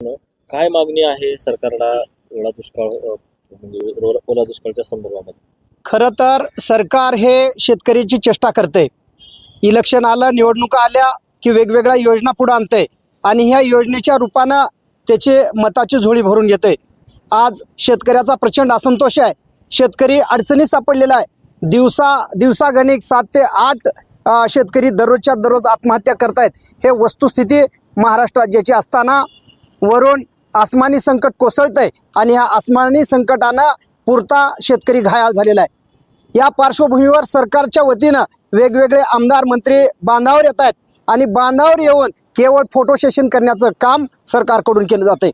काय मागणी आहे सरकारला ओला दुष्काळ म्हणजे ओला दुष्काळच्या संदर्भामध्ये? खरं तर सरकार हे शेतकऱ्यांची चेष्टा करते इलेक्शन आलं निवडणुका आल्या की वेगवेगळ्या योजना पुढं आणते आणि ह्या योजनेच्या रूपानं त्याचे मताची झोळी भरून घेते आज शेतकऱ्याचा प्रचंड असंतोष आहे. शेतकरी अडचणीत सापडलेला आहे. दिवसा दिवसागणिक सात ते आठ शेतकरी दररोजच्या दररोज आत्महत्या करतायत. हे वस्तुस्थिती महाराष्ट्र राज्याची असताना वरून आसमानी संकट कोसळतंय आणि ह्या आसमानी संकटानं पुरता शेतकरी घायाळ झालेला आहे. या पार्श्वभूमीवर सरकारच्या वतीनं वेगवेगळे आमदार मंत्री बांधावर येत आहेत आणि बांधावर येऊन केवळ फोटो सेशन करण्याचं काम सरकारकडून केलं जाते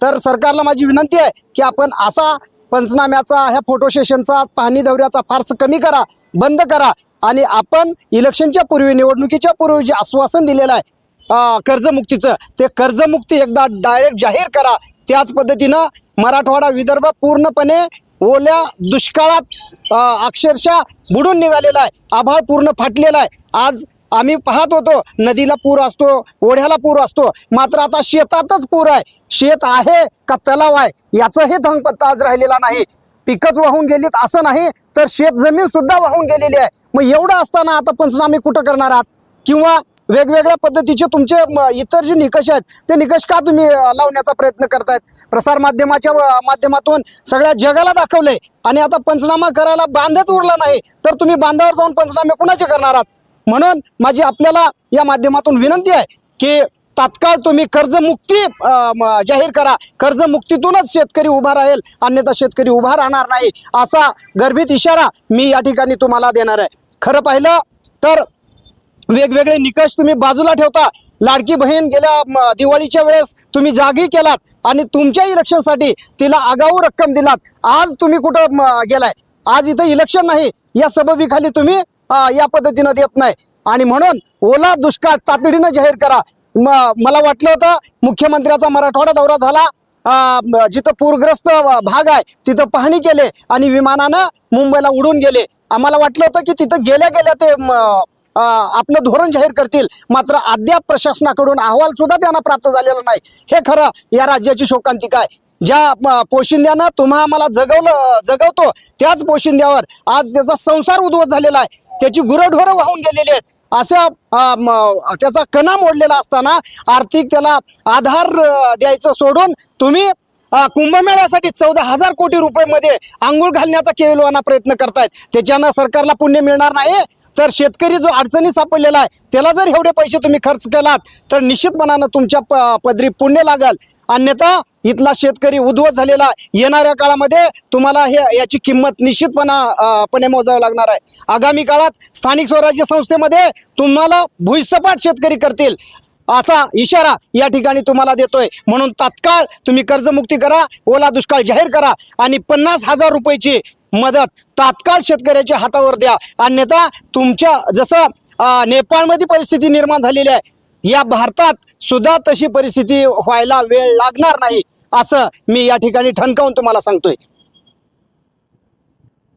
तर सरकारला माझी विनंती आहे की आपण असा पंचनाम्याचा ह्या फोटो सेशनचा पाहणी दौऱ्याचा फारस कमी करा बंद करा आणि आपण इलेक्शनच्या पूर्वी निवडणुकीच्या पूर्वी जे आश्वासन दिलेलं आहे कर्जमुक्तीचं. ते कर्जमुक्ती एकदा डायरेक्ट जाहीर करा. त्याच पद्धतीनं मराठवाडा विदर्भ पूर्णपणे ओल्या दुष्काळात अक्षरशः बुडून निघालेला आहे. आभाळ पूर्ण फाटलेला आहे. आज आम्ही पाहत होतो नदीला पूर असतो ओढ्याला पूर असतो. मात्र आता शेतातच पूर आहे. शेत आहे का तलाव आहे? याचंही धंगपत्ता आज राहिलेला नाही. पिकच वाहून गेलीत असं नाही तर शेत जमीन सुद्धा वाहून गेलेली आहे. मग एवढं असताना आता पंचनामे कुठं करणार आहात? किंवा वेगवेगळ्या पद्धतीचे तुमचे इतर जे निकष आहेत ते निकष का तुम्ही लावण्याचा प्रयत्न करतायत? प्रसारमाध्यमाच्या माध्यमातून सगळ्या जगाला दाखवले आणि आता पंचनामा करायला बांधच उरला नाही तर तुम्ही बांधावर जाऊन पंचनामे कुणाचे करणार आहात? म्हणून माझी आपल्याला या माध्यमातून विनंती आहे की तात्काळ तुम्ही कर्जमुक्ती जाहीर करा. कर्जमुक्तीतूनच शेतकरी उभा राहील अन्यथा शेतकरी उभा राहणार नाही असा गर्भित इशारा मी या ठिकाणी तुम्हाला देणार आहे. खरं पाहिलं तर वेगवेगळे निकष तुम्ही बाजूला ठेवता. लाडकी बहीण गेल्या दिवाळीच्या वेळेस तुम्ही जागी केलात आणि तुमच्या इलेक्शनसाठी तिला आगाऊ रक्कम दिलात. आज तुम्ही कुठं गेलाय? आज इथं इलेक्शन नाही. या सबबीखाली तुम्ही या पद्धतीनं देत नाही. आणि म्हणून ओला दुष्काळ तातडीनं जाहीर करा. मला वाटलं होतं मुख्यमंत्र्याचा मराठवाडा दौरा झाला. जिथं पूरग्रस्त भाग आहे तिथं पाहणी केले आणि विमानानं मुंबईला उडून गेले. आम्हाला वाटलं होतं की तिथं गेल्या गेल्या ते आपलं धोरण जाहीर करतील. मात्र अद्याप प्रशासनाकडून अहवाल सुद्धा त्यांना प्राप्त झालेला नाही. हे खरं या राज्याची शोकांतिका आहे. ज्या पोशिंद्यानं तुम्हा आम्हाला जगवलं जगवतो त्याच पोशिंद्यावर आज त्याचा संसार उद्ध्वस्त झालेला आहे. त्याची गुरढोरं वाहून गेलेली आहेत. अशा त्याचा कणा मोडलेला असताना आर्थिक त्याला आधार द्यायचं सोडून तुम्ही कुंभमेळ्यासाठी चौदा हजार कोटी रुपये मध्ये आंघोळ घालण्याचा केवलवाना प्रयत्न करतायत. त्याच्यानं सरकारला पुण्य मिळणार नाही. तर शेतकरी जो अडचणी सापडलेला आहे त्याला जर एवढे पैसे तुम्ही खर्च केलात तर निश्चितपणानं तुमच्या प- पदरी पुण्य लागल. अन्यथा इथला शेतकरी उद्ध्वस्त झालेला येणाऱ्या काळामध्ये तुम्हाला हे याची किंमत निश्चितपणा पणे मोजावी लागणार आहे. आगामी काळात स्थानिक स्वराज्य संस्थेमध्ये तुम्हाला भुईसपाट शेतकरी करतील. असा इशारा या ठिकाणी तुम्हाला देतोय. म्हणून तात्काळ तुम्ही कर्जमुक्ती करा ओला दुष्काळ जाहीर करा आणि पन्नास हजार रुपयाची मदत तात्काळ शेतकऱ्याच्या हातावर द्या. अन्यथा तुमच्या जसं नेपाळमध्ये परिस्थिती निर्माण झालेली आहे या भारतात सुद्धा तशी परिस्थिती व्हायला वेळ लागणार नाही असं मी या ठिकाणी ठणकावून तुम्हाला सांगतोय.